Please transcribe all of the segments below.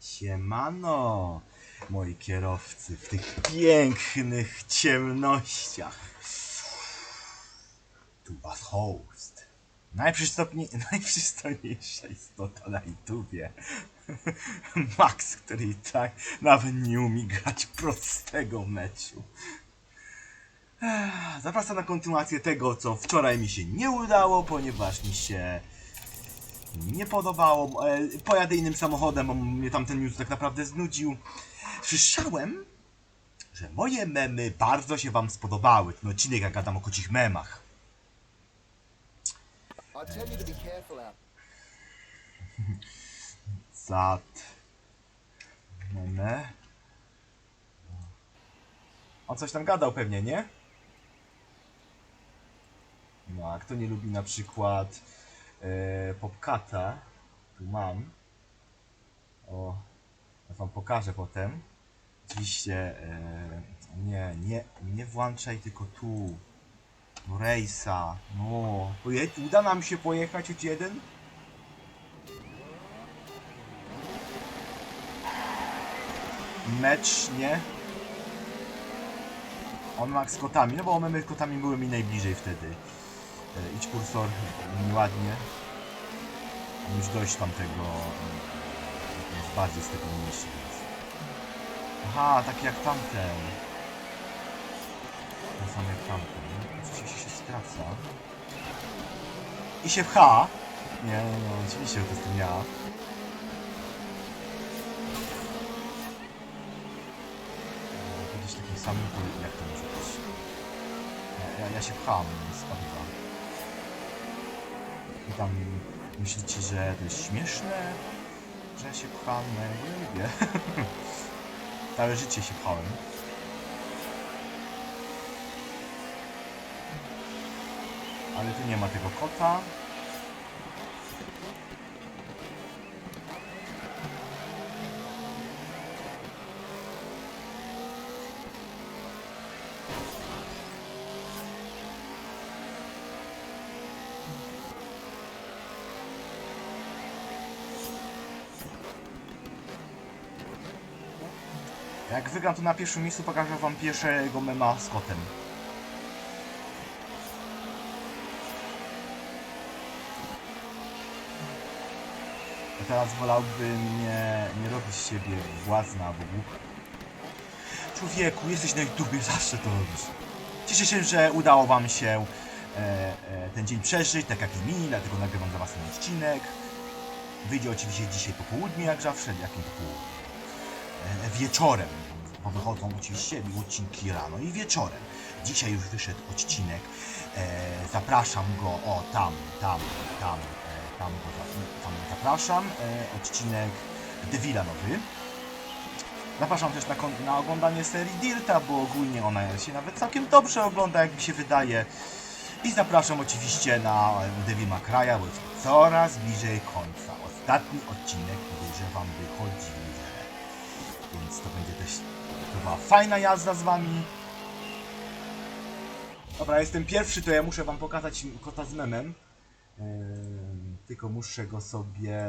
Siemano, moi kierowcy, w tych pięknych ciemnościach. Tu was host. Najprzystopni... Najprzystojniejsza istota na YouTubie. Max, który i tak nawet nie umie grać prostego meczu. Zapraszam na kontynuację tego, co wczoraj mi się nie udało, ponieważ mi się nie podobało. E, Pojadę innym samochodem, bo mnie tamten news tak naprawdę znudził. Słyszałem, że moje memy bardzo się wam spodobały. Ten odcinek, jak gadam o kocich memach. Zat. Meme. On coś tam gadał pewnie, nie? No, a kto nie lubi na przykład e, Popcata, tu mam. O, ja wam pokażę potem. Oczywiście, e, nie, nie, nie włączaj tylko tu. No, Rejsa, no. Poje- uda nam się pojechać choć jeden? mecz, nie? On ma z kotami, no bo my z kotami były mi najbliżej wtedy. E, idź kursor ładnie. Już dość tamtego. e, Jest bardziej z tego mniejszy. Aha, taki jak tamten. Ten sam jak tamten. Oczywiście się skraca. I się pcha. Nie, no, no oczywiście to jestem ja. Będziesz takim samym, jak to może być? Ja, ja, się pcham z. Tam myślicie, że to jest śmieszne, że ja się pcham, no ja nie lubię. Całe życie się pchałem. Ale tu nie ma tego kota. Jak wygram to na pierwszym miejscu, pokażę wam pierwszego mema z kotem. A teraz wolałbym nie, nie robić z siebie władzna albo głucha. Człowieku, jesteś na YouTubie, zawsze to robisz. Cieszę się, że udało wam się e, e, ten dzień przeżyć, tak jak i mi, dlatego nagrywam dla was ten odcinek. Wyjdzie oczywiście dzisiaj po południu, jak zawsze, jakim po południu wieczorem, bo wychodzą oczywiście odcinki rano i wieczorem. Dzisiaj już wyszedł odcinek, e, zapraszam go, o tam, tam, tam, e, tam go tam zapraszam, e, odcinek Devila nowy. Zapraszam też na, na oglądanie serii Dirta, bo ogólnie ona się nawet całkiem dobrze ogląda, jak mi się wydaje. I zapraszam oczywiście na Devil May Cry'a, bo jest coraz bliżej końca. Ostatni odcinek podejrzewam wychodzi w niedzielę. Więc to będzie też chyba fajna jazda z wami. Dobra, jestem pierwszy, to ja muszę wam pokazać kota z memem. Yy, tylko muszę go sobie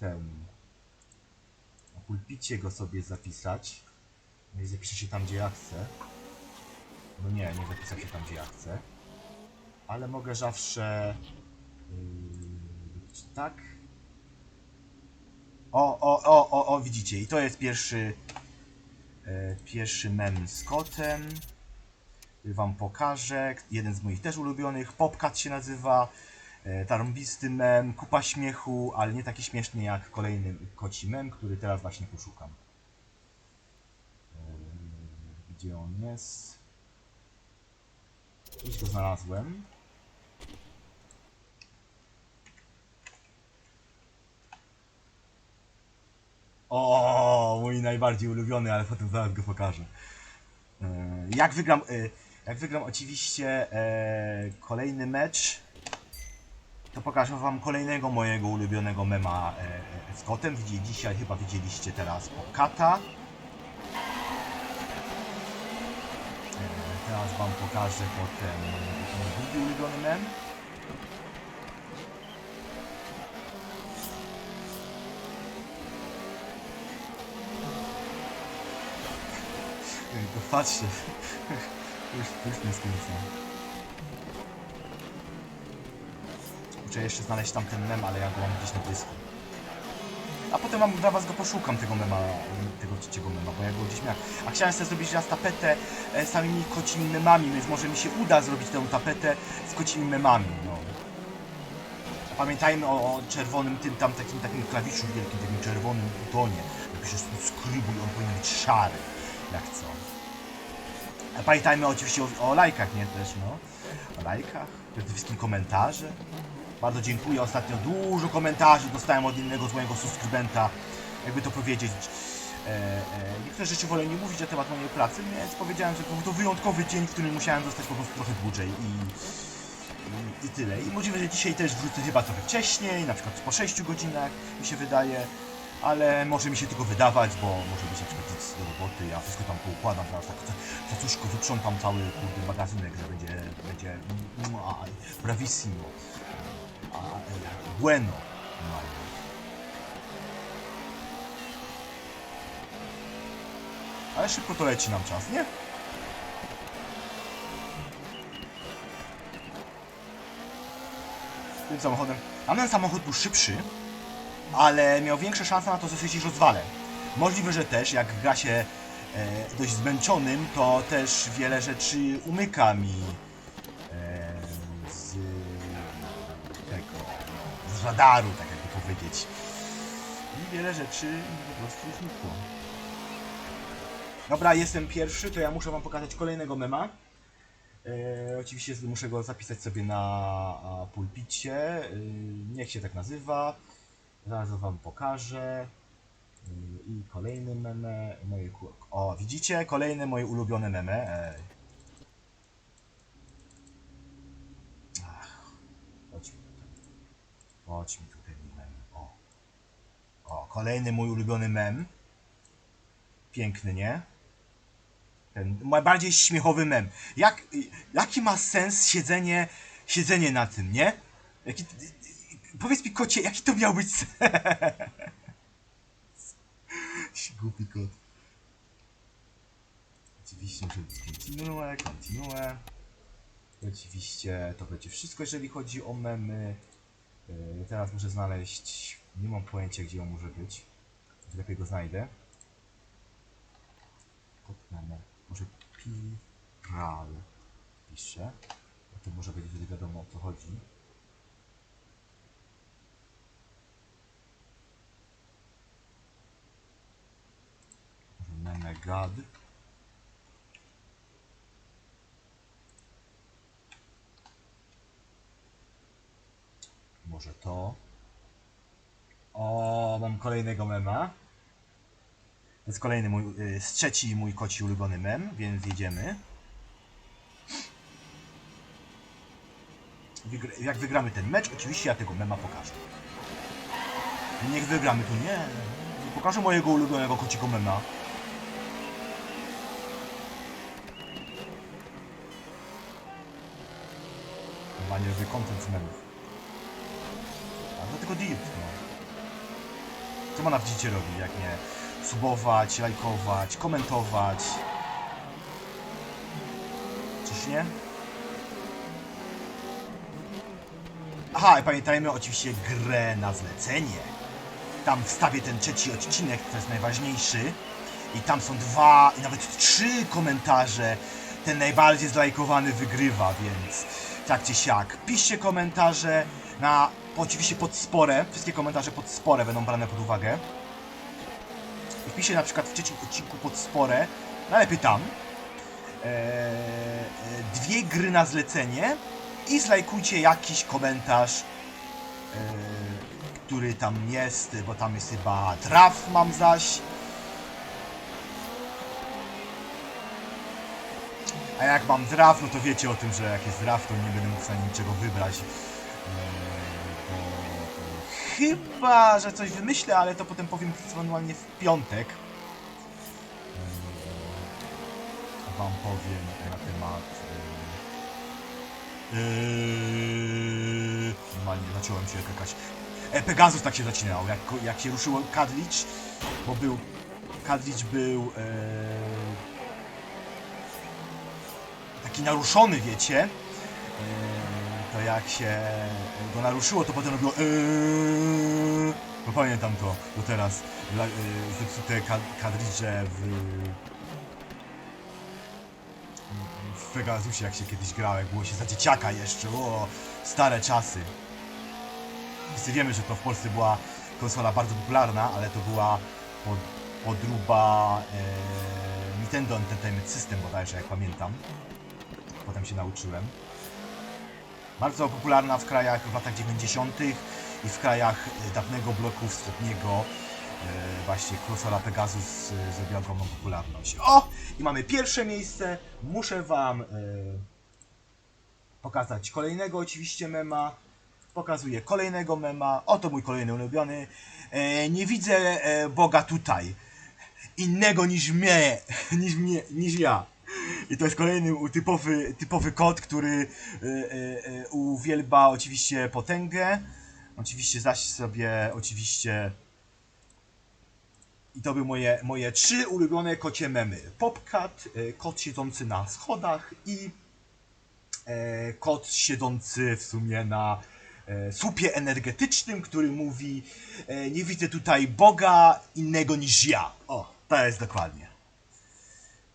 ten na pulpicie go sobie zapisać. No i zapiszę się tam, gdzie ja chcę. No nie, nie zapisał się tam, gdzie ja chcę. Ale mogę zawsze yy, tak. O, o, o, o, o, widzicie, i to jest pierwszy e, pierwszy mem z kotem. Wam pokażę. Jeden z moich też ulubionych. Popcat się nazywa. E, Tarąbisty mem, kupa śmiechu, ale nie taki śmieszny jak kolejny koci mem, który teraz właśnie poszukam. E, Gdzie on jest? Już go znalazłem. O, mój najbardziej ulubiony, ale potem zaraz go pokażę. E, Jak wygram, e, jak wygram oczywiście e, kolejny mecz, to pokażę wam kolejnego mojego ulubionego mema z kotem. Dzisiaj, chyba widzieliście teraz Kata. E, Teraz wam pokażę potem mój ulubiony mem. To patrzcie. Już, już mnie skręca. Muszę jeszcze znaleźć tam ten mem, ale ja go mam gdzieś na dysku. A potem wam dla was go poszukam, tego mema, tego trzeciego mema, bo ja go gdzieś miałem. A chciałem sobie zrobić raz tapetę e, z samymi kocimi memami, więc może mi się uda zrobić tę tapetę z kocimi memami, no. Pamiętajmy o, o czerwonym, tym tam takim, takim klawiszu wielkim, takim czerwonym butonie. Napiszesz subskrybuj, on powinien być szary, jak co. Pamiętajmy oczywiście o, o lajkach, nie też, no. O lajkach, przede wszystkim komentarze. Bardzo dziękuję, ostatnio dużo komentarzy dostałem od innego z mojego subskrybenta, jakby to powiedzieć. E, e, niektóre rzeczy wolę nie mówić na temat mojej pracy, więc powiedziałem, że to był to wyjątkowy dzień, w którym musiałem dostać po prostu trochę dłużej i, i, i tyle. I możliwe, że dzisiaj też wrócę chyba trochę wcześniej, na przykład po 6 godzinach mi się wydaje, ale może mi się tylko wydawać, bo może być na przykład nic do roboty, ja wszystko tam poukładam, teraz tak cacuszko wyprzątam cały kurde magazynek, że będzie, będzie bravissimo, a, bueno. normalnie. Ale szybko to leci nam czas, nie? Tym samochodem. A ten samochód był szybszy, ale miał większe szanse na to, że się rozwalę. Możliwe, że też, jak gra się e, dość zmęczonym, to też wiele rzeczy umyka mi e, z tego, z radaru, tak jakby powiedzieć. I wiele rzeczy po prostu znikło. Dobra, jestem pierwszy, to ja muszę wam pokazać kolejnego mema. E, oczywiście muszę go zapisać sobie na pulpicie. E, niech się tak nazywa. Zaraz wam pokażę. I kolejny meme. Moje, ku- o, widzicie? Kolejne moje ulubione meme. Ej. Ach, tutaj. Chodź mi tutaj. O. O, kolejny mój ulubiony mem. Piękny, nie? Ten najbardziej śmiechowy mem. Jak, jaki ma sens siedzenie, siedzenie na tym, nie? Jaki, powiedz mi kocie, jaki to miał być sens? Głupi kot. Oczywiście muszę continue, continue. Oczywiście to będzie wszystko, jeżeli chodzi o memy. Yy, teraz muszę znaleźć, nie mam pojęcia gdzie on może być. Lepiej go znajdę. Kod meme. Może Piral pisze. O tym może być wtedy wiadomo o co chodzi. Gad. Może to. O, mam kolejnego mema. To jest kolejny mój, y, z trzeci mój koci ulubiony mem, więc jedziemy. Jak wygramy ten mecz, oczywiście ja tego mema pokażę. Niech wygramy tu, nie. Nie pokażę mojego ulubionego kociego mema. Robię content memów. A tylko dirt, no. Co ma na widzicie robi, jak nie subować, lajkować, komentować. Czyż nie? Aha, i pamiętajmy oczywiście grę na zlecenie. Tam wstawię ten trzeci odcinek, to jest najważniejszy. I tam są dwa i nawet trzy komentarze. Ten najbardziej zlajkowany wygrywa, więc tak czy siak. Piszcie komentarze na, oczywiście pod sporę. Wszystkie komentarze pod sporę będą brane pod uwagę. I na przykład w trzecim odcinku pod sporę, najlepiej tam, e, e, dwie gry na zlecenie i zlajkujcie jakiś komentarz, e, który tam jest, bo tam jest chyba traf mam zaś. A jak mam draft, no to wiecie o tym, że jak jest draft, to nie będę mógł sobie niczego wybrać. Eee, bo, e, chyba, że coś wymyślę, ale to potem powiem manualnie w piątek. Eee, wam powiem na temat. Eee, eee, normalnie zacząłem się jakaś. E, Pegasus tak się zaczynał, jak, jak się ruszyło Kadlicz, bo był. Kadlicz był. Taki naruszony, wiecie, e, to jak się go naruszyło, to potem robiło no pamiętam to do teraz, e, zepsute ka- kadridże w w Pegasusie, jak się kiedyś grało, jak było się za dzieciaka jeszcze, o, stare czasy. Wszyscy wiemy, że to w Polsce była konsola bardzo popularna, ale to była pod, podróba e, Nintendo Entertainment System bodajże, jak pamiętam. Potem się nauczyłem. Bardzo popularna w krajach w latach 90. i w krajach e, dawnego bloku wschodniego. E, właśnie konsola Pegasus e, zrobiła ogromną popularność. O! I mamy pierwsze miejsce. Muszę wam pokazać kolejnego oczywiście mema. Pokazuję kolejnego mema. Oto mój kolejny ulubiony. Nie widzę Boga tutaj. Innego niż mnie, niż mnie, niż ja. I to jest kolejny typowy, typowy kot, który e, e, uwielba oczywiście potęgę. Oczywiście zaś sobie oczywiście i to były moje, moje trzy ulubione kocie memy. Popcat, kot siedzący na schodach i kot siedzący w sumie na słupie energetycznym, który mówi nie widzę tutaj Boga innego niż ja. O, to jest dokładnie.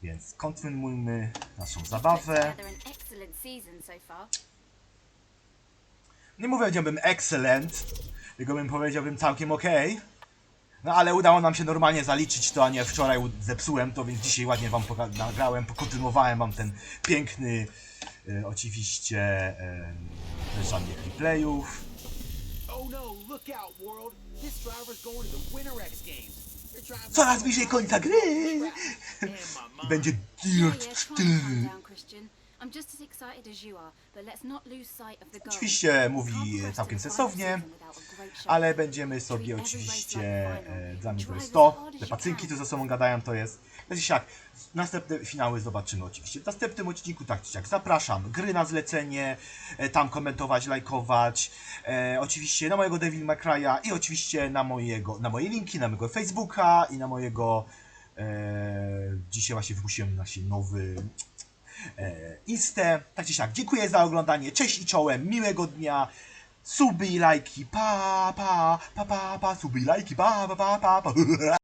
Więc kontynuujmy naszą zabawę. Nie powiedziałbym excellent, tylko bym powiedziałbym całkiem ok. No ale udało nam się normalnie zaliczyć to, a nie wczoraj zepsułem to, więc dzisiaj ładnie wam nagrałem, pokontynuowałem wam ten piękny, e, oczywiście, e, żadnych replayów. Oh no, look out, world. This driver's going to the Winter X Games. Coraz bliżej końca gry! Będzie Dirt yeah, try and 4. calm down, Christian. I'm just as excited as you are, but let's not lose sight of the goal. Oczywiście mówi całkiem sensownie, ale będziemy sobie oczywiście, e, dla mnie to jest to, te pacynki, co ze sobą gadają, to jest, to jest jak, następne finały zobaczymy oczywiście. W następnym odcinku, tak czy siak, zapraszam, gry na zlecenie, e, tam komentować, lajkować, e, oczywiście na mojego Devil May Cry'a i oczywiście na mojego, na moje linki, na mojego Facebooka i na mojego, e, dzisiaj właśnie wypuściłem właśnie nowy e, Instę. Tak czy siak, dziękuję za oglądanie, cześć i czołem, miłego dnia, suby i lajki, pa, pa, pa, pa, pa, suby i lajki, pa, pa, pa, pa, pa.